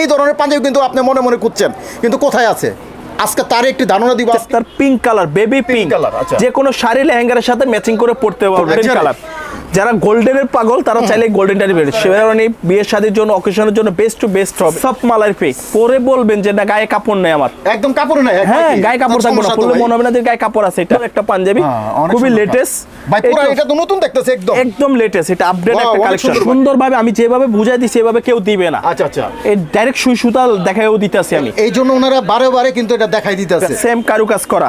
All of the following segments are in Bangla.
এই ধরনের পাঞ্জাবি কিন্তু আপনি মনে মনে করছেন কিন্তু কোথায় আছে? আজকে তার একটি ধারণা দিব। তার pink colour baby pink colour. যে কোনো শাড়ি লেহেঙ্গার সাথে ম্যাচিং করে পড়তে পারবে। কালার যারা গোল্ডেনের পাগল তারা চাইলে গোল্ডেনটা নেবে। শেরানি বিয়ের শাদীর জন্য অকেশনের জন্য বেস্ট টু বেস্ট হবে। সব মালার পেক পরে বলবেন যে না গায়ে কাপড় নেই আমার। একদম কাপড় নাই হ্যাঁ গায়ে কাপড় থাকবে না। পরলে মনে হবে না যে গায়ে কাপড় আছে। এটা একটা পাঞ্জাবি। হ্যাঁ, খুবই লেটেস্ট ভাই পুরো এটা তো নতুন দেখতেছে একদম। একদম লেটেস্ট এটা আপডেট একটা কালেকশন। সুন্দরভাবে আমি যেভাবে বুঝাই দিই সেভাবে কেউ দিবে না। আচ্ছা আচ্ছা। এই ডাইরেক্ট সুই সুতা দেখায়ও দিতেছি আমি। এই জন্য ওনারা বারে বারে কিন্তু এটা দেখাই দিতেছে। সেম কারু। কাজ করা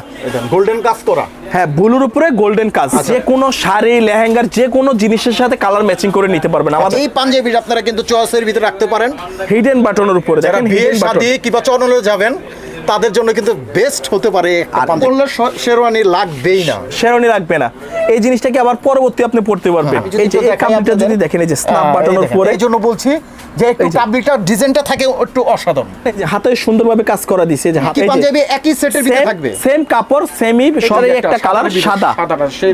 গোল্ডেন কাজ করা। হ্যাঁ ব্লুর উপরে গোল্ডেন কাজ। আচ্ছা। যে কোনো শাড়ি লেহেঙ্গার যে কোনো জিনিসের সাথে কালার ম্যাচিং করে নিতে পারবেন। আমাদের এই পাঞ্জাবিটা আপনারা কিন্তু চয়েসের ভিতরে রাখতে পারেন। হিডেন বাটনের উপরে দেখেন হিডেন বাটন কিংবা চরণে যাবেন তাদের জন্য কিন্তু বেস্ট হতে পারে আর পাঞ্জাবি। শেরওয়ানি লাগবেই না। শেরওয়ানি লাগবে না। এই জিনিসটাকে আবার পরবর্তী আপনি পড়তে পারবেন। এই যে একটু কাপড়টা যদি দেখেন এই যে স্ন্যাপ হ্যাঁ, বাটনের উপরে এই জন্য বলছি যে একটু। কাবলিটা ডিজাইনটা থাকে একটু অসাধারণ। এই যে হাতে সুন্দরভাবে কাজ করা দিছে যে হাতে পাঞ্জাবি? একই সেটের ভিতরে থাকবে। সেম কাপড় সেমই সরে একটা কালার সাদা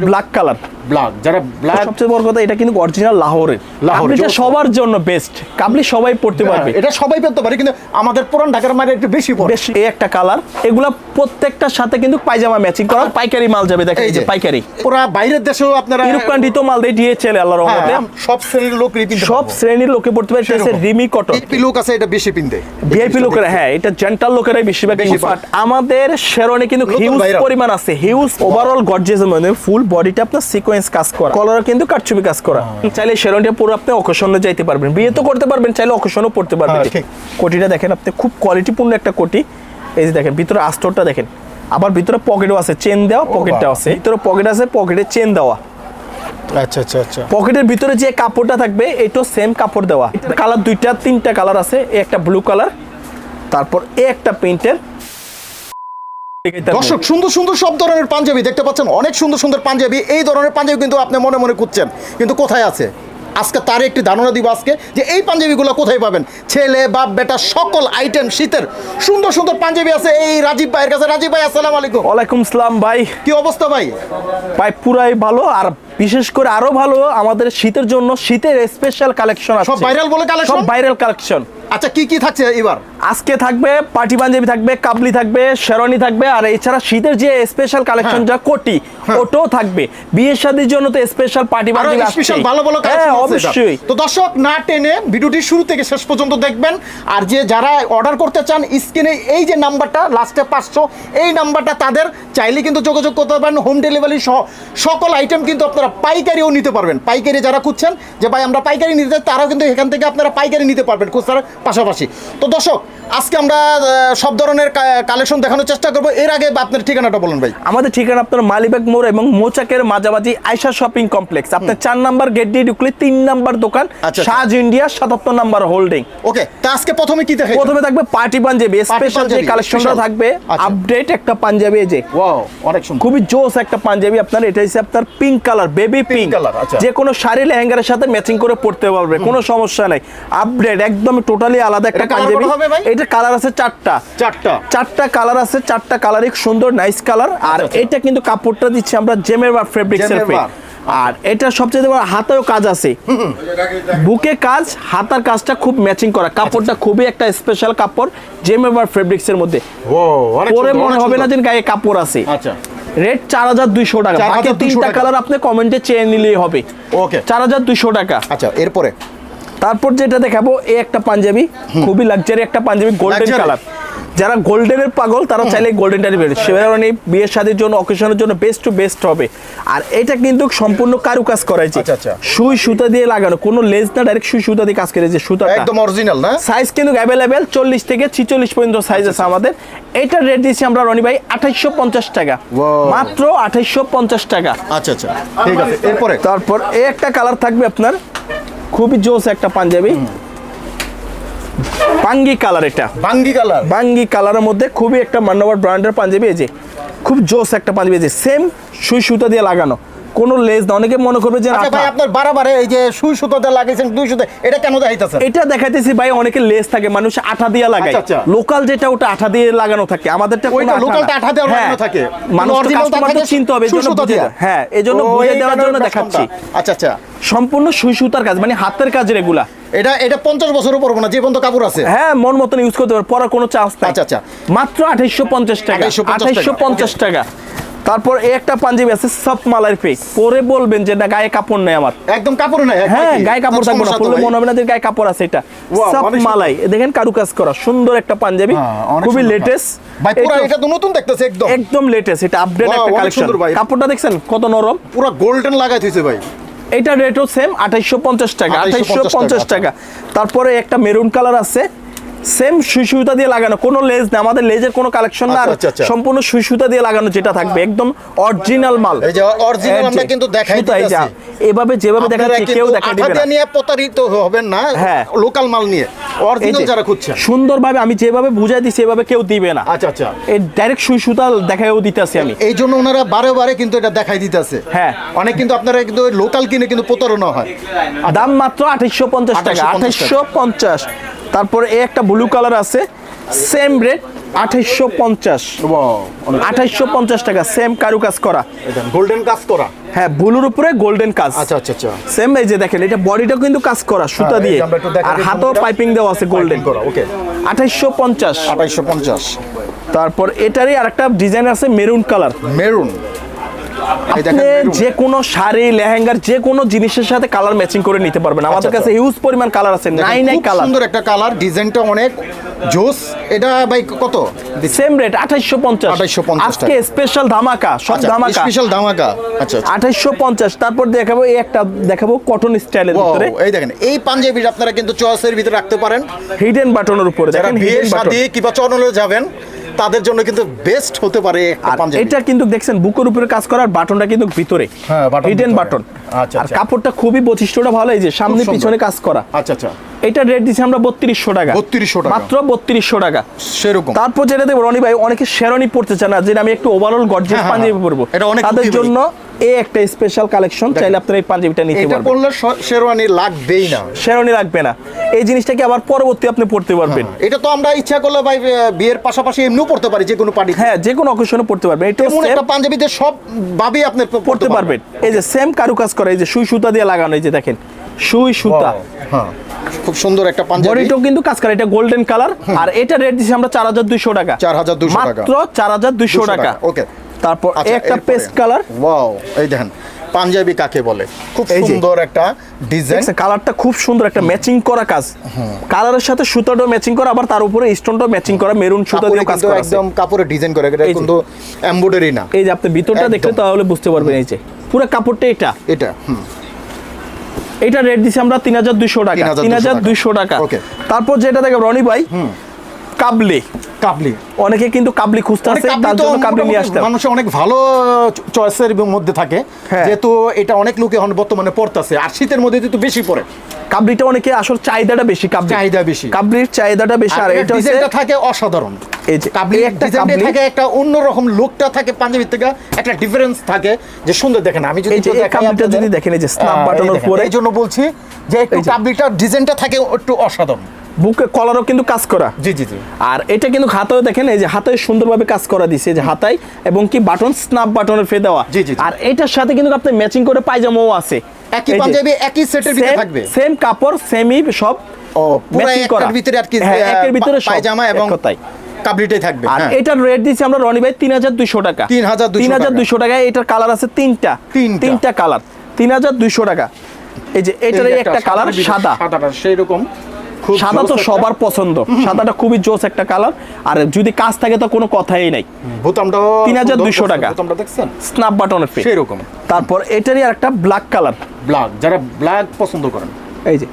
ব্ল্যাক কালার ব্ল্যাক যারা ব্ল্যাক সবচেয়ে বড় কথা এটা কিন্তু অরিজিনাল লাহোরের। লাহোর, জোস। সবার জন্য বেস্ট কাবলি সবাই পড়তে পারবে। এটা সবাই পেতে পারে কিন্তু আমাদের পুরান ঢাকার মাঝে একটু বেশি পড়ে। বেশ এই একটা কালার এগুলা প্রত্যেকটার সাথে কিন্তু পায়জামা ম্যাচিং করা। পাইকারি মাল যাবে দেখেন এই এই যে যে পাইকারি। পুরা বাইরের দেশেও আপনারা ইউরোপ কান্ট্রি তো মাল দিয়ে আল্লাহর রহমতে। হ্যাঁ, সব শ্রেণির লোক কিনতে সব শ্রেণির লোকে পড়তে পারে এটা রিমি কটন। লোক আছে এটা বেশি পিনতে ভিআইপি লোকেরা হ্যাঁ এটা জেন্টাল লোকেরাই বেশিরভাগ। আমাদের শেরনে কিন্তু হিউজ পরিমাণ আছে হিউজ ওভারঅল গর্জেস মানে ফুল বডিটা আপনার সিকোয়েন্স কাজ করা। কলার কিন্তু কাটছবি কাজ করা। হ্যাঁ। চাইলে শেরনটা পুরো আপনি অকেশনে যাইতে পারবেন। বিয়ে তো করতে পারবেন চাইলে অকেশনও পড়তে পারবেন। হ্যাঁ, কোটিটা দেখেন আপনি খুব কোয়ালিটিপূর্ণ একটা কোটি। এই যে দেখেন ভিতরে আস্তরটা দেখেন। আবার ভিতরে পকেটও আছে চেন দেওয়া পকেটটা আছে। ভিতরে পকেট আছে পকেটে চেন দেওয়া। আচ্ছা আচ্ছা আচ্ছা। পকেটের ভিতরে যে কাপড়টা থাকবে এটাও সেম কাপড় দেওয়া। কালার দুইটা তিনটা কালার আছে একটা ব্লু কালার তারপর এ একটা প্রিন্টের দর্শক সুন্দর সুন্দর সব ধরনের পাঞ্জাবি দেখতে পাচ্ছেন। অনেক সুন্দর সুন্দর পাঞ্জাবি। এই ধরনের পাঞ্জাবি কিন্তু আপনি মনে মনে খুঁজছেন। কিন্তু কোথায় আছে? আজকে তার একটি ধারণা দিব আজকে যে এই পাঞ্জাবিগুলো কোথায় পাবেন? ছেলে বাপ বেটা সকল আইটেম শীতের সুন্দর সুন্দর পাঞ্জাবি আছে। এই রাজীব ভাইয়ের কাছে। রাজীব ভাই আসসালামু আলাইকুম। ওয়ালাইকুম সালাম ভাই। কি অবস্থা ভাই? ভাই পুরাই ভালো। আর বিশেষ করে আরও ভালো আমাদের শীতের জন্য শীতের স্পেশাল কালেকশন আছে। সব ভাইরাল বলে কালেকশন সব ভাইরাল কালেকশন আচ্ছা কি কি থাকছে এবার আজকে থাকবে পার্টি পাঞ্জাবি থাকবে কাবলি থাকবে শেরনি থাকবে আর এছাড়া শীতের যে স্পেশাল কালেকশন যা কোটি ওটাও থাকবে। বিয়ের শাদীর জন্য তো স্পেশাল পার্টি পাঞ্জাবি স্পেশাল আসছে ভালো ভালো হ্যাঁ কালেকশন অবশ্যই। তো দর্শক না টেনে ভিডিওটি শুরু থেকে শেষ পর্যন্ত দেখবেন। আর যে যারা অর্ডার করতে চান স্ক্রিনে এই যে নাম্বারটা লাস্টে পাঁচশো এই নাম্বারটা তাদের। চাইলে কিন্তু যোগাযোগ করতে পারবেন হোম ডেলিভারি সহ সকল আইটেম কিন্তু আপনারা পাইকারিও নিতে পারবেন। পাইকারি যারা খুঁজছেন যে ভাই আমরা পাইকারি নিতে চাই তারাও কিন্তু এখান থেকে আপনারা পাইকারি নিতে পারবেন খুচরার পাশাপাশি। তো দর্শক আজকে আমরা সব ধরনের কালেকশন দেখানোর চেষ্টা করব। এর আগে আপনার ঠিকানাটা বলুন ভাই। আমাদের ঠিকানা আপনার মালিবাগ মোড় এবং মোচাকের মাঝামাঝি আয়সা শপিং কমপ্লেক্স। আপনার চার নাম্বার গেট দিয়ে ঢুকলে তিন নাম্বার দোকান আচ্ছা। সাজ ইন্ডিয়া সাতাত্তর নাম্বার হোল্ডিং। ওকে তা আজকে প্রথমে কি দেখাই প্রথমে থাকবে পার্টি পাঞ্জাবি স্পেশাল যে কালেকশনটা থাকবে আচ্ছা। আপডেট একটা পাঞ্জাবি যে। ওয়াও অনেক সুন্দর। খুবই জোস একটা পাঞ্জাবি আপনার এটা হচ্ছে আপনার pink colour baby pink colour আচ্ছা। যে কোনো শাড়ি লেহেঙ্গার সাথে ম্যাচিং করে পড়তে পারবে কোনো সমস্যা নাই। আপডেট একদম টোটালি আলাদা একটা পাঞ্জাবি। হবে ভাই? এটা কালার আছে চারটা। চারটা। চারটা কালার আছে চারটা কালারই সুন্দর নাইস কালার আর আচ্ছা। এটা কিন্তু কাপড়টা দিচ্ছি আমরা জেমের বা ফেব্রিক্স এর জেমের বার। আর এটা সবচেয়ে বড় হাতেও কাজ আছে। বুকে কাজ হাতার কাজটা খুব ম্যাচিং করা। কাপড়টা খুবই একটা স্পেশাল কাপড় জেমের বা ফেব্রিক্স এর মধ্যে। পরে মনে হবে না যে গায়ে কাপড় আছে। আচ্ছা। রেট চার হাজার দুইশো টাকা। 4,200 বাকি তিনটা। কালার আপনি কমেন্টে চেয়ে নিলেই হবে। ওকে চার হাজার দুইশো টাকা। আচ্ছা এরপরে? তারপর যেটা দেখাবো এই একটা পাঞ্জাবি খুবই লাক্সারি একটা পাঞ্জাবি গোল্ডেন কালার যারা গোল্ডেনের পাগল তারা চাইলে গোল্ডেনটা নেবে শেরানি বিয়ের শাদীর জন্য অকেশনের জন্য বেস্ট টু বেস্ট হবে। আর এটা কিন্তু সম্পূর্ণ কারুকাজ করাইছে। আচ্ছা, আচ্ছা। সুই সুতা দিয়ে লাগানো। কোনো লেজ না ডাইরেক্ট সুই সুতা দিয়ে কাজ করেছে সুতা একদম অরিজিনাল না? সাইজ কিন্তু অ্যাভেলেবেল চল্লিশ থেকে ছিচল্লিশ পর্যন্ত সাইজ আছে আমাদের। এটার রেট দিচ্ছি আমরা রনি ভাই আঠাইশশো পঞ্চাশ টাকা। মাত্র আঠাইশশো পঞ্চাশ টাকা। আচ্ছা আচ্ছা। ঠিক আছে এরপরে? তারপর এই একটা কালার থাকবে আপনার খুবই জোস একটা পাঞ্জাবি। পাঙ্গি কালার এটা। বাঙ্গি কালার। বাঙ্গি কালারের মধ্যে খুবই একটা মান্যবর ব্র্যান্ডের পাঞ্জাবি এই যে। খুব জোস একটা পাঞ্জাবি এই যে সেম সুই সুতা দিয়ে লাগানো। কোনো লেস না অনেকে মনে করবে যে আচ্ছা ভাই আপনার বারাবারে এই যে সুই সুতোতে লাগাইছেন দুই সুতো এটা কেন দেখাইতেছেন? এটা দেখাইতেছি ভাই অনেকে লেস থাকে মানুষ আঠা দিয়ে লাগায়। আচ্ছা, আচ্ছা। লোকাল যেটা ওটা আঠা দিয়ে লাগানো থাকে। আমাদেরটা কোনো ওইটা লোকালটা আঠা দিয়ে হ্যাঁ, লাগানো থাকে। মানুষ চিনতে হবে এজন্য হ্যাঁ এজন্য বুঝিয়ে দেওয়ার জন্য দেখাচ্ছি। আচ্ছা আচ্ছা। সম্পূর্ণ সুই সুতার কাজ মানে হাতের কাজের এগুলা এটা এটা পঞ্চাশ বছরের পরবো না যে পর্যন্ত কাপড় আছে। হ্যাঁ মন মতন ইউজ করতে পারবে পরার কোনো চান্স নাই। আচ্ছা, আচ্ছা। মাত্র আঠাইশো পঞ্চাশ টাকা। 2850 টাকা, আঠাইশো পঞ্চাশ টাকা। তারপর একটা পাঞ্জাবি আছে সব মালার ফেক পরে বলবেন যে না গায়ে কাপড় নেই আমার। একদম কাপড় নাই হ্যাঁ গায়ে কাপড় থাকবে না পরলে মনে হবে না যে গায়ে কাপড় আছে এটা। সব মালাই। দেখেন কারুকাজ করা সুন্দর একটা পাঞ্জাবি খুবই লেটেস্ট ভাই পুরো এটা তো নতুন দেখতেছে একদম। একদম লেটেস্ট এটা আপডেট একটা কালেকশন। কাপড়টা দেখছেন কত নরম? পুরো গোল্ডেন লাগাই থইছে ভাই। এটা রেটও সেম আঠাইশো পঞ্চাশ টাকা 2850 আঠাইশো পঞ্চাশ টাকা। তারপরে একটা মেরুন কালার আছে সেম সুই সুতা দিয়ে লাগানো কোনো লেজ না আমাদের লেজের কোনো কালেকশন না আচ্ছা, আচ্ছা, আচ্ছা। সম্পূর্ণ সুই সুতা দিয়ে লাগানো যেটা থাকবে একদম অরিজিনাল মাল। এই যে এই আমরা কিন্তু দেখাই দিতেছি। এভাবে যেভাবে দেখাচ্ছে কেউ দেখা দিবে না। নিয়ে প্রতারিত হবেন না হ্যাঁ। লোকাল মাল নিয়ে। অরিজিনাল যারা খুঁজছেন। সুন্দরভাবে আমি যেভাবে বুঝাই দিছি এভাবে কেউ দিবে না। আচ্ছা আচ্ছা। এই ডাইরেক্ট সুই সুতা দেখায়ও দিতেছি আমি। এই জন্য ওনারা বারে বারে কিন্তু এটা দেখাই দিতেছে। হ্যাঁ। অনেক কিন্তু আপনারা কিন্তু লোকাল কিনে কিন্তু প্রতারণা হয়। দাম মাত্র আঠাইশো পঞ্চাশ টাকা 2850 পঞ্চাশ। তারপরে এই একটা ব্লু কালার আছে সেম রেট আঠাইশো পঞ্চাশ। আঠাইশো পঞ্চাশ টাকা সেম কারুকাজ করা। গোল্ডেন কাজ করা? হ্যাঁ ব্লুর উপরে গোল্ডেন কাজ। আচ্ছা আচ্ছা আচ্ছা। সেম এই যে দেখেন এটা বডিটাও কিন্তু কাজ করা সুতা হ্যাঁ, দিয়ে। আর হাতেও পাইপিং দেওয়া আছে গোল্ডেন করা ওকে আঠাইশো পঞ্চাশ। আঠাইশো পঞ্চাশ। তারপর এটারই আরেকটা ডিজাইন আছে মেরুন কালার মেরুন। যে কোনো শাড়ি লেহেঙ্গার যে কোনো জিনিসের সাথে কালার ম্যাচিং করে নিতে পারবেন। আমাদের আচ্ছা, কাছে হিউজ পরিমাণ কালার আছে নাই নাই কালার সুন্দর একটা কালার ডিজাইনটা অনেক। জোস এটা ভাই কত? সেম রেট আঠাইশো পঞ্চাশ। 2850 আজকে স্পেশাল ধামাকা সব ধামাকা। স্পেশাল ধামাকা। আচ্ছা আচ্ছা। আঠাইশো পঞ্চাশ তারপর দেখাবো এই একটা দেখাবো কটন স্টাইলের ভিতরে। এই দেখেন এই পাঞ্জাবিটা আপনারা কিন্তু চয়েসের ভিতরে রাখতে পারেন। হিডেন বাটনের উপরে দেখেন button। শাদী কিংবা চরণে যাবেন তাদের জন্য কিন্তু বেস্ট হতে পারে এটা কিন্তু দেখছেন বুকের উপরে কাজ করার বাটনটা কিন্তু ভিতরে। হ্যাঁ, হিডেন বাটন আচ্ছা, আর আচ্ছা। কাপড়টা খুবই বৈশিষ্ট্যটা ভালো এই যে সামনে পিছনে কাজ করা। আচ্ছা আচ্ছা। এটা রেট দিচ্ছি আমরা বত্রিশশো টাকা। 3200 টাকা। মাত্র বত্রিশশো টাকা। সেরকম। তারপর যেটা দেবো রনি ভাই অনেকে শেরনি পড়তে চান না যেটা আমি একটু ওভারঅল গর্জেস হ্যাঁ, পাঞ্জাবি হ্যাঁ। পরবো। এটা অনেক তাদের জন্য এই একটা স্পেশাল কালেকশন চাইলে আপনারা এই পাঞ্জাবিটা নিতে এটা পরলে শেরওয়ানি লাগবেই না। শেরনি লাগবে না। এই জিনিসটাকে আবার পরবর্তী আপনি পড়তে পারবেন? এটা তো আমরা ইচ্ছা করলে ভাই বিয়ের পাশাপাশি এমনিও পড়তে পারি যে কোনো পার্টি হ্যাঁ যে কোনো অকেশনে পড়তে পারবেন। এটা এমন একটা পাঞ্জাবিতে সব ভাবেই আপনি পড়তে পারবেন। এই যে সেম কারুকাজ করে এই যে সুই সুতা দিয়ে লাগানো এই যে দেখেন সুই সুতা। হ্যাঁ। খুব সুন্দর একটা পাঞ্জাবি। বডিটাও কিন্তু কাজ করে এটা গোল্ডেন কালার আর এটা রেট দিচ্ছি আমরা চার হাজার দুইশো টাকা। 4200 টাকা। মাত্র চার হাজার দুইশো টাকা। ওকে তারপর একটা আচ্ছা, পেস্ট কালার। ওয়াও এই দেখেন পাঞ্জাবি কাকে বলে? খুব সুন্দর একটা ডিজাইন। কালারটা খুব সুন্দর একটা ম্যাচিং করা কাজ। কালারের সাথে সুতাটাও ম্যাচিং করা আবার তার উপরে স্টোনটাও ম্যাচিং করা মেরুন সুতা দিয়ে কাজ করা একদম কাপড়ে ডিজাইন করা এটা কিন্তু এমব্রয়ডারি না। এই যে আপনি ভিতরটা। দেখলে তাহলে বুঝতে পারবেন এই যে। পুরো কাপড়টা এটা। এটা হুম। এটা রেট দিছি আমরা তিন হাজার দুইশো টাকা। 3200 তিন হাজার দুইশো টাকা. তারপর যেটা দেখে রনি ভাই কাবলি। কাবলি। অনেকে কিন্তু কাবলি খুঁজতে আছে তার জন্য কাবলি নিয়ে আসতে মানুষের অনেক ভালো চয়েসের মধ্যে থাকে। হ্যাঁ। যেহেতু এটা অনেক লোকে এখন বর্তমানে পড়তেছে আর শীতের মধ্যে কিন্তু বেশি পড়ে। কাবলিটা অনেকে আসল চাহিদাটা বেশি কাবলি। চাহিদা বেশি। কাবলির চাহিদাটা বেশি আর এটা হচ্ছে ডিজাইনটা থাকে অসাধারণ। এই যে কাবলি একটা কাবলি। থাকে একটা অন্যরকম লুকটা থাকে পাঞ্জাবির থেকে একটা ডিফারেন্স থাকে যে সুন্দর দেখেন আমি যদি কাবলিটা যদি দেখেন এই যে snap আহ, button এই জন্য বলছি যে একটু। কাবলিটার ডিজাইনটা থাকে একটু অসাধারণ। বুকে কলারও কিন্তু কাজ করা। জি জি জি। আর এটা কিন্তু হাতেও দেখেন এই যে হাতে সুন্দরভাবে কাজ করা দিছে যে হাতায় এবং কি বাটন স্ন্যাপ বাটনের ফে দেওয়া। জি, জি। আর এটার সাথে কিন্তু আপনি ম্যাচিং করে পায়জামাও আছে। একই পাঞ্জাবি একই সেটের ভিতরে থাকবে? সেম কাপড় সেমই সব matching করা। ভিতরে আর কি হ্যাঁ, একের ভিতরে পায়জামা এবং কথায়। কাবলিটাই থাকবে আর হ্যাঁ। এটার রেট দিচ্ছি আমরা রনি ভাই তিন হাজার দুইশো টাকা। 3200 তিন হাজার দুইশো টাকা এটার কালার আছে তিনটা। তিনটা। কালার তিন হাজার দুইশো টাকা। এই যে এটার একটা কালার সাদা। সাদাটা সেই রকম সাদা তো সবার পছন্দ। সাদাটা খুবই জোস একটা কালার। আর যদি কাজ থাকে তো কোনো কথাই নাই। বোতামটাও 3200 সুন্দর, টাকা। বোতামটা দেখছেন? স্ন্যাপ বাটনের ফে সেই তারপর এটারই আর একটা ব্ল্যাক কালার ব্ল্যাক যারা ব্ল্যাক পছন্দ করেন। এই যে।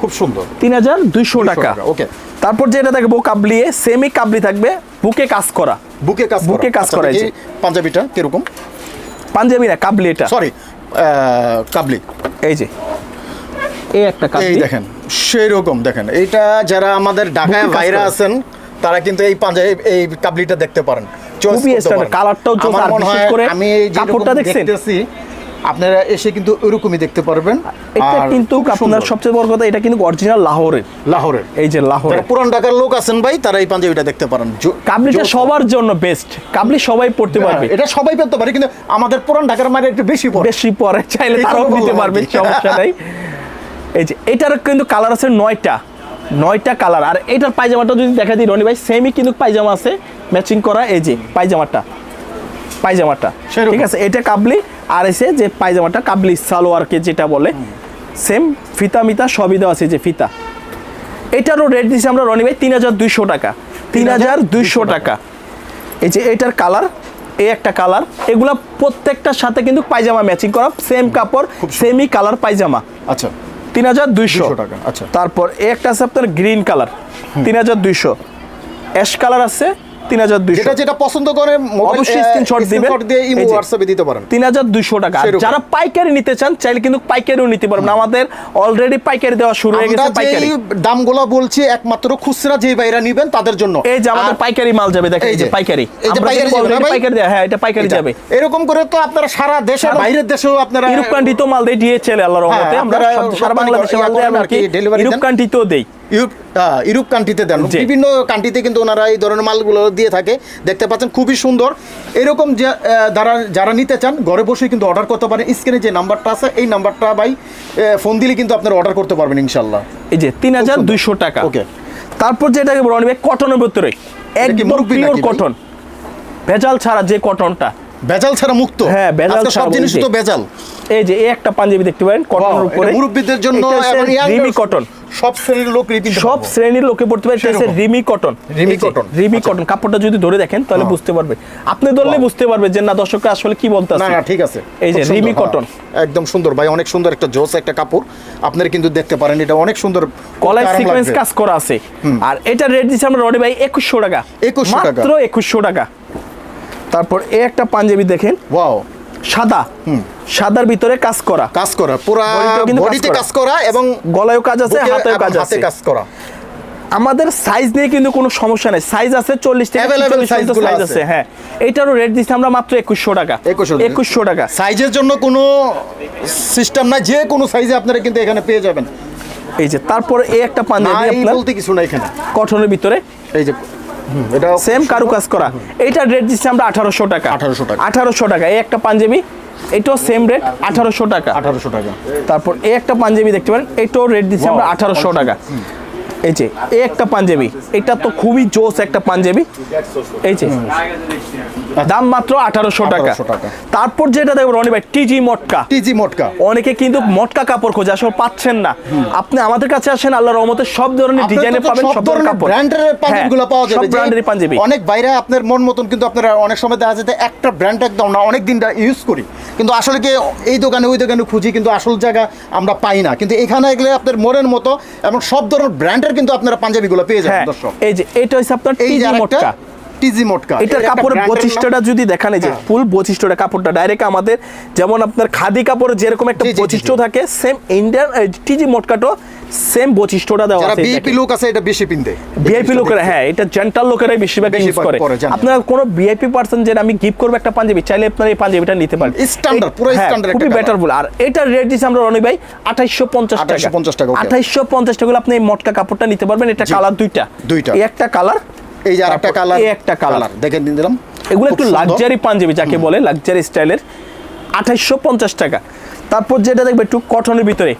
খুব সুন্দর। তিন হাজার দুইশো টাকা। ওকে তারপর যেটা দেখব কাবলিয়ে সেমি কাবলি থাকবে বুকে কাজ করা। বুকে কাজ বুকে কাজ আচ্ছা, করা এই দেখি পাঞ্জাবিটা কীরকম? পাঞ্জাবি না কাবলি এটা। সরি কাবলি। এই যে। এই একটা এই কাবলি। দেখেন সেই রকম দেখেন এইটা যারা আমাদের ঢাকায় বাইরে আছেন তারা কিন্তু এই পাঞ্জাবি এই কাবলিটা দেখতে পারেন খুবই কালারটাও জোস, আর বিশেষ করে আমি কাপড়টা দেখতেছি আপনারা এসে কিন্তু ওরকমই দেখতে পারবেন। এটা কিন্তু আপনার সবচেয়ে বড় কথা এটা কিন্তু অরিজিনাল লাহোরের লাহোরের। এই যে লাহোরের যারা পুরান ঢাকার লোক আছেন ভাই তারা এই পাঞ্জাবিটা দেখতে পারেন। কাবলিটা সবার জন্য বেস্ট কাবলি সবাই পড়তে হ্যাঁ, পারবে। এটা সবাই পেতে পারে কিন্তু আমাদের পুরান ঢাকার মায়ের একটু বেশি পড়ে। বেশি পরে চাইলে তারাও পারবে সমস্যা নাই। এই যে এটার কিন্তু কালার আছে নয়টা নয়টা কালার আর এটার পায়জামাটা যদি দেখা দিই রনি ভাই সেমই কিন্তু পায়জামা আছে ম্যাচিং করা এই যে পায়জামাটা পায়জামাটা। ঠিক আছে? এটা কাবলি আর এসে যে পায়জামাটা কাবলি সালোয়ারকে যেটা বলে সেম ফিতা মিতা সবই দেওয়া আছে যে ফিতা। এটারও রেট দিচ্ছি আমরা রনি ভাই তিন হাজার দুইশো টাকা। তিন হাজার দুইশো টাকা। এই যে এটার কালার এই একটা কালার এগুলা প্রত্যেকটার সাথে কিন্তু পায়জামা ম্যাচিং করা সেম কাপড় সেমই কালার পায়জামা। আচ্ছা। তিন হাজার দুইশো 200 টাকা, আচ্ছা। তারপর একটা আছে আপনার গ্রিন কালার তিন হাজার দুইশো অ্যাশ কালার আছে যেটা যেটা পছন্দ করে অবশ্যই স্ক্রিনশট দিবেন। দিয়ে ইমো হোয়াটসঅ্যাপে দিতে পারেন। তিন হাজার দুইশো টাকা। যারা পাইকারি নিতে চান চাইলে কিন্তু পাইকারিও নিতে পারবেন। আমাদের অলরেডি পাইকারি দেওয়া শুরু হয়ে গেছে পাইকারি। দামগুলো বলছি একমাত্র খুচরা যেই বাইরা নিবেন তাদের জন্য। এই যে আমাদের পাইকারি মাল যাবে দেখেন এই যে যে, পাইকারি। এই যে পাইকারি যাবে না already ভাই? পাইকারি হ্যাঁ এটা পাইকারি যাবে। এরকম করে তো আপনারা সারা দেশে বাইরের দেশেও আপনারা ইউরোপ কান্ট্রিতেও মাল দেয় ডিএচএল আল্লাহর রহমতে। আমরা সারা বাংলাদেশে মাল কি ইউরোপ কান্ট্রিতেও দেই। ইউরোপ ইউরোপ কান্ট্রিতে দেন। বিভিন্ন কান্ট্রিতে কিন্তু ওনারা এই ধরনের মালগুলো দিয়ে থাকে। দেখতে পাচ্ছেন খুবই সুন্দর। এরকম যে যারা যারা নিতে চান ঘরে বসে কিন্তু অর্ডার করতে পারেন। স্ক্রিনে যে নাম্বারটা আছে এই নাম্বারটা ভাই ফোন দিলে কিন্তু আপনারা অর্ডার করতে পারবেন ইনশাল্লাহ এই যে তিন হাজার দুইশো টাকা। ওকে। তারপর যেটা বড় নেবে কটনের ভিতরে। একদম পিওর কটন ভেজাল ছাড়া যে কটনটা ভেজাল ছাড়া মুক্ত। হ্যাঁ, আজকে সব জিনিস তো ভেজাল এই যে এই একটা পাঞ্জাবি দেখতে পারেন কটনের উপরে। মুরব্বিদের জন্য রিমি কটন সব শ্রেণির লোক সব শ্রেণির লোকে পড়তে পারে এটা Rimi cotton Rimi cotton. Rimi cotton কাপড়টা যদি ধরে দেখেন তাহলে বুঝতে পারবে। আপনি ধরলে বুঝতে পারবে যে না দর্শকরা আসলে কি বলতে না না ঠিক আছে। এই যে রিমি হ্যাঁ। কটন একদম সুন্দর। ভাই অনেক সুন্দর একটা জোস একটা কাপড়। আপনারা কিন্তু দেখতে পারেন এটা অনেক সুন্দর কলার সিকোয়েন্স কাজ করা আছে। আর এটা রেট দিচ্ছে আমরা রডে ভাই একুশশো টাকা। 2100 টাকা। মাত্র একুশশো টাকা। তারপর এই একটা পাঞ্জাবি দেখেন। ওয়াও সাদা। সাদার ভিতরে কাজ করা। কাজ করা। পুরা বডিতে কাজ করা এবং গলায়ও কাজ আছে হাতেও কাজ আছে। কাজ করা। আমাদের সাইজ নিয়ে কিন্তু কোনো সমস্যা নেই। সাইজ আছে চল্লিশ সাইজ আছে। হ্যাঁ। এইটারও রেট দিচ্ছি আমরা মাত্র একুশশো টাকা। 2100 একুশশো টাকা। সাইজের জন্য কোনো সিস্টেম নাই। যে কোনো সাইজে আপনারা কিন্তু এখানে পেয়ে যাবেন। এই যে তারপর এই একটা পাঞ্জাবি আপনার বলতে কিছু নাই এখানে। কটনের ভিতরে। এই যে এটা সেম কারু কাজ করা। এইটার রেট দিচ্ছি আমরা আঠারোশো টাকা। 1800 টাকা। আঠারোশো টাকা। এই একটা পাঞ্জাবি এটাও সেম রেট আঠারোশো টাকা। আঠারোশো টাকা। তারপর এই একটা পাঞ্জাবি দেখতে পারেন এটাও রেট দিচ্ছি আমরা আঠারোশো টাকা। এই যে এই একটা পাঞ্জাবি। এটা তো খুবই জোস একটা পাঞ্জাবি। এই যে দাম মাত্র আঠারোশো টাকা। তারপর যেটা দেখব রনি ভাই টিজি মটকা। টিজি মোটকা। অনেকে কিন্তু মটকা কাপড় খোঁজে আসলে পাচ্ছেন না। আপনি আমাদের কাছে আসেন আল্লাহ রহমতে সব ধরনের ডিজাইনের পাবেন সব ধরনের কাপড়। ব্র্যান্ডের পাঞ্জাবিগুলো পাওয়া যাবে সব ব্র্যান্ডের পাঞ্জাবি। অনেক বাইরে আপনার মন মতন কিন্তু আপনারা অনেক সময় দেখা যায় একটা ব্র্যান্ড একদম না অনেক দিন ইউজ করি। কিন্তু আসলে কি এই দোকানে ওই দোকানে খুঁজি কিন্তু আসল জায়গা আমরা পাই না। কিন্তু এখানে গেলে আপনার মনের মতো এবং সব ধরনের ব্র্যান্ডের কিন্তু আপনারা পাঞ্জাবিগুলো পেয়ে যাবেন হ্যাঁ। দর্শক। এই যে এটা হচ্ছে আপনার টিজি মটকা। টিজি মোটকা। এটার কাপড়ের। বৈশিষ্ট্যটা যদি দেখান এই যে হ্যাঁ। ফুল বৈশিষ্ট্যটা কাপড়টা ডাইরেক্ট আমাদের যেমন আপনার খাদি কাপড় যেরকম একটা বৈশিষ্ট্য থাকে সেম ইন্ডিয়ান টিজি মটকাটো সেম বৈশিষ্ট্যটা দেওয়া আছে লোক আছে এটা বেশি পিনতে। ভিআইপি লোকেরা হ্যাঁ এটা জেন্টাল লোকেরাই বেশিরভাগ ইউজ করে। আপনার কোনো ভিআইপি পার্সন আমি গিফট করব একটা পাঞ্জাবি চাইলে আপনার এই পাঞ্জাবিটা নিতে পারেন। Standard, পুরো একটা খুবই colour। বেটার বল। আর এটার রেট দিচ্ছি আমরা রনি ভাই আঠাইশশো পঞ্চাশ টাকা। 2850 টাকা, okay। আঠাইশশো পঞ্চাশ টাকা আপনি এই মটকা কাপড়টা নিতে পারবেন। এটা কালার দুইটা। দুইটা। এই একটা কালার এই যে আরেকটা কালার এই একটা কালার দেখে দিন দিলাম। এগুলো একটু লাক্সারি পাঞ্জাবি যাকে বলে লাক্সারি স্টাইলের আঠাইশশো পঞ্চাশ টাকা। তারপর যেটা দেখবে একটু কটনের ভিতরে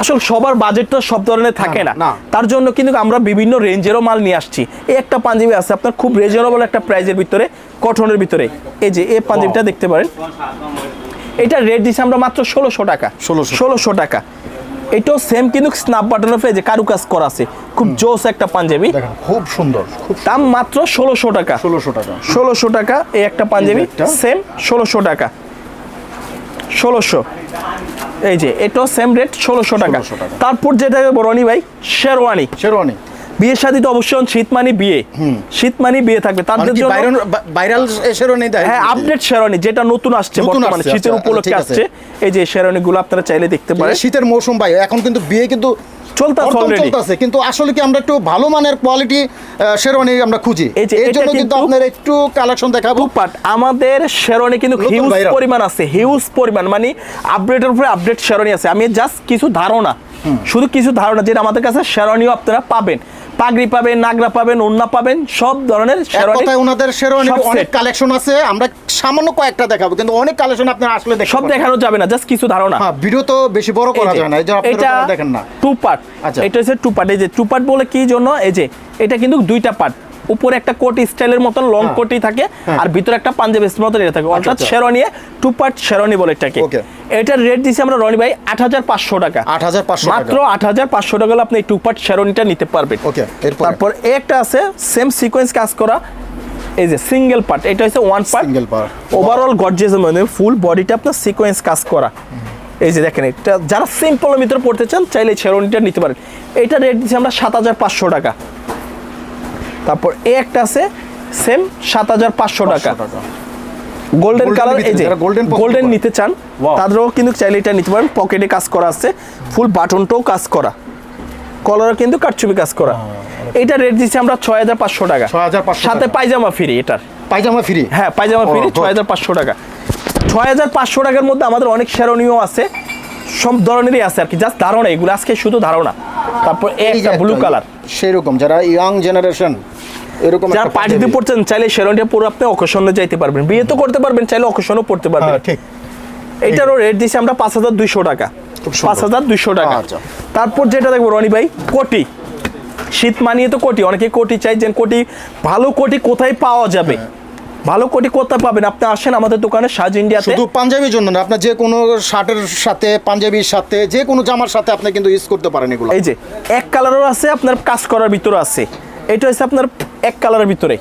আসলে সবার বাজেট তো সব ধরনের থাকে না। তার জন্য কিন্তু আমরা বিভিন্ন রেঞ্জেরও মাল নিয়ে আসছি। এই একটা পাঞ্জাবি আছে আপনার খুব রিজনেবল একটা প্রাইজের ভিতরে কটনের ভিতরে। এই যে এই পাঞ্জাবিটা দেখতে পারেন। এটা রেট দিচ্ছি আমরা মাত্র ষোলোশো টাকা। 1600 ষোলোশো টাকা। এটাও সেম কিন্তু স্ন্যাপ বাটনের পেয়ে কারুকাজ করা আছে। খুব জোস একটা পাঞ্জাবি। খুব সুন্দর দাম মাত্র ষোলোশো টাকা। ষোলোশো টাকা। ষোলোশো টাকা এই একটা পাঞ্জাবি। সেম ষোলোশো টাকা। ষোলোশো। এই যে এটাও সেম রেট ষোলোশো টাকা। 1600 টাকা। তারপর যেটা রনি ভাই শেরওয়ানি। শেরওয়ানি। বিয়ে শাদী তো অবশ্যই শীত মানে বিয়ে। শীত মানে বিয়ে থাকবে। তার তাদের কি জন্য ভাইরাল শেরওয়ানি দেয়? হ্যাঁ আপডেট শেরওয়ানি যেটা নতুন আসছে বর্তমানে শীতের আচ্ছা, উপলক্ষে আসছে। এই যে শেরওয়ানি গুলো আপনারা চাইলে দেখতে পারেন। শীতের মৌসুম ভাই এখন কিন্তু বিয়ে কিন্তু চলতেছে কিন্তু আসলে কি আমরা একটু ভালো মানের কোয়ালিটি শেরওয়ানি আমরা খুঁজি। এর জন্য কিন্তু আপনার একটু কালেকশন দেখাবো। টুপাট আমাদের শেরওয়ানি কিন্তু হিউজ পরিমাণ আছে হিউজ পরিমাণ। মানে আপডেটের উপরে আপডেট শেরওয়ানি আছে। আমি জাস্ট কিছু ধারণা শুধু কিছু ধারণা যেটা আমাদের কাছে শেরওয়ানিও আপনারা পাবেন। পাগড়ি পাবেন নাগরা পাবেন ওন্না পাবেন সব ধরনের কথায় ওনাদের শেরওয়ানি অনেক কালেকশন আছে আমরা সামান্য কয়েকটা দেখাবো কিন্তু অনেক কালেকশন আপনারা আসলে দেখেন সব দেখানো যাবে না জাস্ট কিছু ধারণা। হ্যাঁ ভিডিও তো বেশি বড় করা যায় না এই যে আপনারা দেখেন না। টু পার্ট আচ্ছা। এটা হচ্ছে টু পার্ট এই যে টু পার্ট বলে কি জন্য? এই যে এটা কিন্তু দুইটা পার্ট উপরে একটা কোট স্টাইলের মতন লং হ্যাঁ। কোটি থাকে হ্যাঁ। আর ভিতরে একটা পাঞ্জাবির মতন এটা থাকে। অর্থাৎ আচ্ছা। শেরওয়ানি টু পার্ট শেরওয়ানি বলে এটাকে. এটার রেট দিছি আমরা রনি ভাই আট হাজার পাঁচশো টাকা। আট হাজার পাঁচশো মাত্র আট হাজার পাঁচশো টাকা হলে আপনি এই টু পার্ট শেরওয়ানিটা নিতে পারবেন। ওকে এরপর? তারপর একটা আছে সেম সিকোয়েন্স কাজ করা এই যে সিঙ্গেল পার্ট এটা হচ্ছে ওয়ান পার্ট সিঙ্গেল পার ওভারঅল গর্জিয়াস মানে ফুল বডিটা আপনার সিকোয়েন্স কাজ করা। এই যে দেখেন এটা যারা সিম্পলের ভিতরে পড়তে চান চাইলে ছেড়নিটা নিতে পারেন। এটা রেট দিচ্ছি আমরা সাত হাজার পাঁচশো টাকা। তারপর এই একটা আছে সেম সাত হাজার পাঁচশো টাকা। গোল্ডেন কালার এই যে গোল্ডেন গোল্ডেন নিতে চান. তাদেরও কিন্তু চাইলে এটা নিতে পারেন। পকেটে কাজ করা আছে ফুল বাটনটাও কাজ করা। কলারও কিন্তু কাটছবি কাজ করা। এটা রেট দিচ্ছি আমরা ছয় হাজার পাঁচশো টাকা। 6,500 সাথে। পায়জামা ফ্রি এটার। পায়জামা ফ্রি হ্যাঁ পায়জামা ফ্রি. ছয় হাজার পাঁচশো টাকা। ছয় হাজার পাঁচশো টাকার মধ্যে আমাদের অনেক শেরনীয় আছে। সব ধরনেরই আছে আর কি জাস্ট ধারণা এগুলো আজকে শুধু ধারণা। তারপর এই একটা ব্লু কালার সেরকম যারা ইয়াং জেনারেশন এরকম যারা পার্টিতে পড়ছেন চাইলে পুরো আপনি অকেশনে যাইতে পারবেন। বিয়ে তো করতে পারবেন চাইলে অকেশনও পড়তে পারবেন। হ্যাঁ, ঠিক। এইটারও রেট দিছি আমরা পাঁচ হাজার দুইশো টাকা। পাঁচ হাজার দুইশো টাকা। আচ্ছা। তারপর যেটা দেখব রনি ভাই কোটি। শীত মানিয়ে তো কোটি অনেকে কোটি চাইছেন। কোটি ভালো কোটি কোথায় পাওয়া যাবে? হ্যাঁ। ভালো কোটি কোথায় পাবেন? আপনি আসেন আমাদের দোকানে সাজ ইন্ডিয়াতে। শুধু পাঞ্জাবির জন্য না আপনার যে কোনো শার্টের সাথে পাঞ্জাবির সাথে যে কোনো জামার সাথে আপনি কিন্তু ইউজ করতে পারেন এগুলো। এই যে এক কালারও আছে আপনার কাজ করার ভিতরে আছে। এটা হচ্ছে আপনার এক কালারের ভিতরে।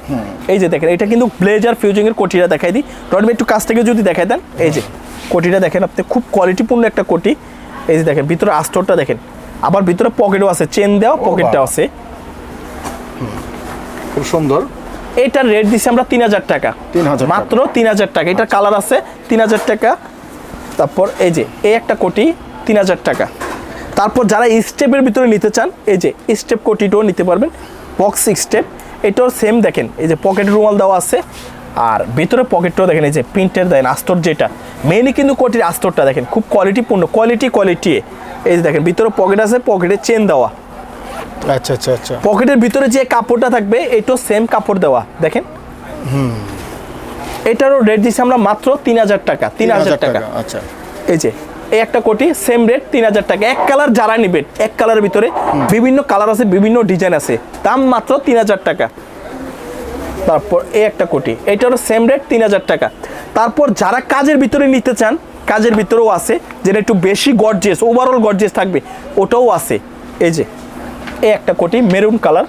এই যে দেখেন এটা কিন্তু ব্লেজার ফিউজিং এর কোটিটা দেখাই দিই। রডমি একটু কাছ থেকে যদি দেখাই দেন এই যে কোটিটা দেখেন আপনি খুব কোয়ালিটিপূর্ণ একটা কোটি। এই যে দেখেন ভিতরে আস্তরটা দেখেন। আবার ভিতরে পকেটও আছে চেন দেওয়া পকেটটাও আছে। খুব সুন্দর। এটার রেট দিছি আমরা তিন হাজার টাকা। 3,000 টাকা। মাত্র তিন হাজার টাকা। এটার কালার আছে তিন হাজার টাকা। তারপর এই যে এই একটা কোটি তিন হাজার টাকা। তারপর যারা স্টেপের ভিতরে নিতে চান এই যে স্টেপ কোটিটাও নিতে পারবেন। বক্স স্টেপ এটাও সেম দেখেন এই যে পকেট রুমাল দেওয়া আছে আর ভিতরে পকেটটাও দেখেন এই যে প্রিন্টের দেন আস্তর যেটা। মেইনলি কিন্তু কোটির আস্তরটা দেখেন খুব কোয়ালিটিপূর্ণ কোয়ালিটি কোয়ালিটি এই যে দেখেন ভিতরে পকেট আছে পকেটে চেন দেওয়া। আচ্ছা আচ্ছা আচ্ছা। পকেটের ভিতরে যে কাপড়টা থাকবে এটাও সেম কাপড় দেওয়া দেখেন। এটারও রেট দিচ্ছি আমরা মাত্র তিন হাজার টাকা তিন হাজার টাকা আচ্ছা। এই যে এই একটা কোটি সেম রেট তিন হাজার টাকা। এক কালার যারা নিবেন এক কালারের ভিতরে বিভিন্ন কালার আছে, বিভিন্ন ডিজাইন আছে। দাম মাত্র তিন হাজার টাকা। তারপর এই একটা কোটি এটারও সেম রেট তিন হাজার টাকা। তারপর যারা কাজের ভিতরে নিতে চান, কাজের ভিতরেও আছে, যেটা একটু বেশি গর্জিয়াস ওভারঅল গর্জিয়াস থাকবে, ওটাও আছে। এই যে, এই একটা কোটি মেরুন কালার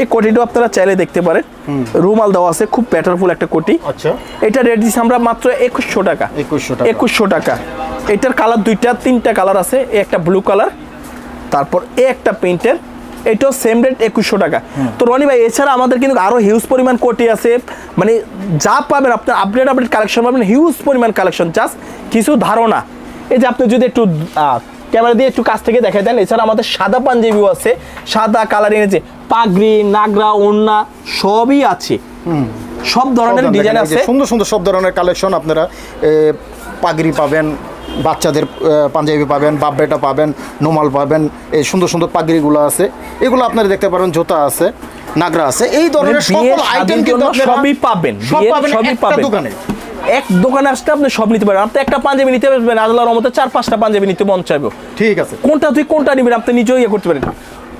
এই কোটিটাও আপনারা চাইলে দেখতে পারেন। রুমাল দেওয়া আছে খুব ব্যাটারফুল একটা কোটি। আচ্ছা। এটা রেট দিচ্ছি আমরা মাত্র একুশশো টাকা। 2100 টাকা। একুশশো টাকা। এটার কালার দুইটা তিনটা কালার আছে একটা ব্লু কালার তারপর এ একটা প্রিন্টের এটাও সেম রেট একুশশো টাকা। তো রনি ভাই এছাড়া আমাদের কিন্তু আরও হিউজ পরিমাণ কোটি আছে। মানে যা পাবেন আপনার আপডেট আপডেট কালেকশন পাবেন হিউজ পরিমাণ কালেকশন জাস্ট কিছু ধারণা। এই যে আপনি যদি একটু ক্যামেরা দিয়ে একটু কাছ থেকে দেখা দেন। এছাড়া আমাদের সাদা পাঞ্জাবিও আছে সাদা কালার এনেছে। পাগড়ি নাগরা ওন্না সবই আছে। সব ধরনের ডিজাইন আছে। সুন্দর সুন্দর সব ধরনের কালেকশন আপনারা পাগড়ি পাবেন বাচ্চাদের পাঞ্জাবি পাবেন বাব্বেটা পাবেন নোমাল পাবেন এই সুন্দর সুন্দর পাগড়িগুলো আছে। এগুলো আপনারা দেখতে পারেন জুতা আছে নাগরা আছে। এই ধরনের মানে সকল আইটেম কিন্তু আপনারা সবই পাবেন সব পাবেন সবই একটা পাবেন। দোকানে। এক দোকানে আসতে আপনি সব নিতে পারেন আপনি একটা পাঞ্জাবি নিতে পারবেন আল্লাহর রহমতে চার পাঁচটা পাঞ্জাবি নিতে মন চাইবে। ঠিক আছে। কোনটা তুই কোনটা নিবেন আপনি নিজেও ইয়ে করতে পারেন।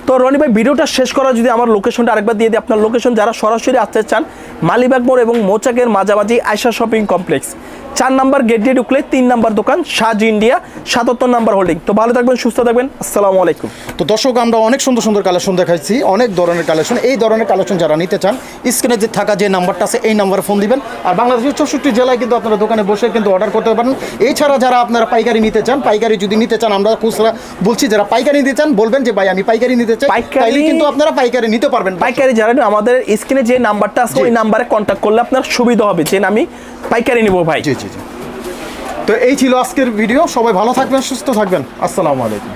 তো রনি ভাই ভিডিওটা শেষ করা যদি আমার লোকেশনটা আরেকবার দিয়ে দিই আপনার লোকেশন যারা সরাসরি আসতে চান মালিবাগ মোড় এবং মোচাকের মাঝামাঝি আয়সা শপিং কমপ্লেক্স চার নাম্বার গেট দিয়ে ঢুকলে তিন নাম্বার দোকান সাজ ইন্ডিয়া সাতাত্তর নাম্বার হোল্ডিং তো ভালো থাকবেন সুস্থ থাকবেন আসসালামু আলাইকুম। তো দর্শক আমরা অনেক সুন্দর সুন্দর কালেকশন দেখাইছি অনেক ধরনের কালেকশন এই ধরনের কালেকশন যারা নিতে চান স্ক্রিনে যে থাকা যে নাম্বারটা আছে এই নাম্বারে ফোন দিবেন। আর বাংলাদেশের চৌষট্টি জেলায় কিন্তু আপনারা দোকানে বসে কিন্তু অর্ডার করতে পারেন। এছাড়া যারা আপনারা পাইকারি নিতে চান পাইকারি যদি নিতে চান আমরা খুচরা বলছি যারা পাইকারি নিতে চান বলবেন যে ভাই আমি পাইকারি নিতে চাই। পাইকারি- কিন্তু আপনারা পাইকারি নিতে পারবেন। পাইকারি যারা আমাদের স্ক্রিনে যে নাম্বারটা আছে। ওই নাম্বারে কন্ট্যাক্ট করলে আপনার সুবিধা হবে। যে আমি পাইকারি নিব ভাই। জি জি। তো এই ছিল আজকের ভিডিও সবাই ভালো থাকবেন সুস্থ থাকবেন। আসসালামু আলাইকুম।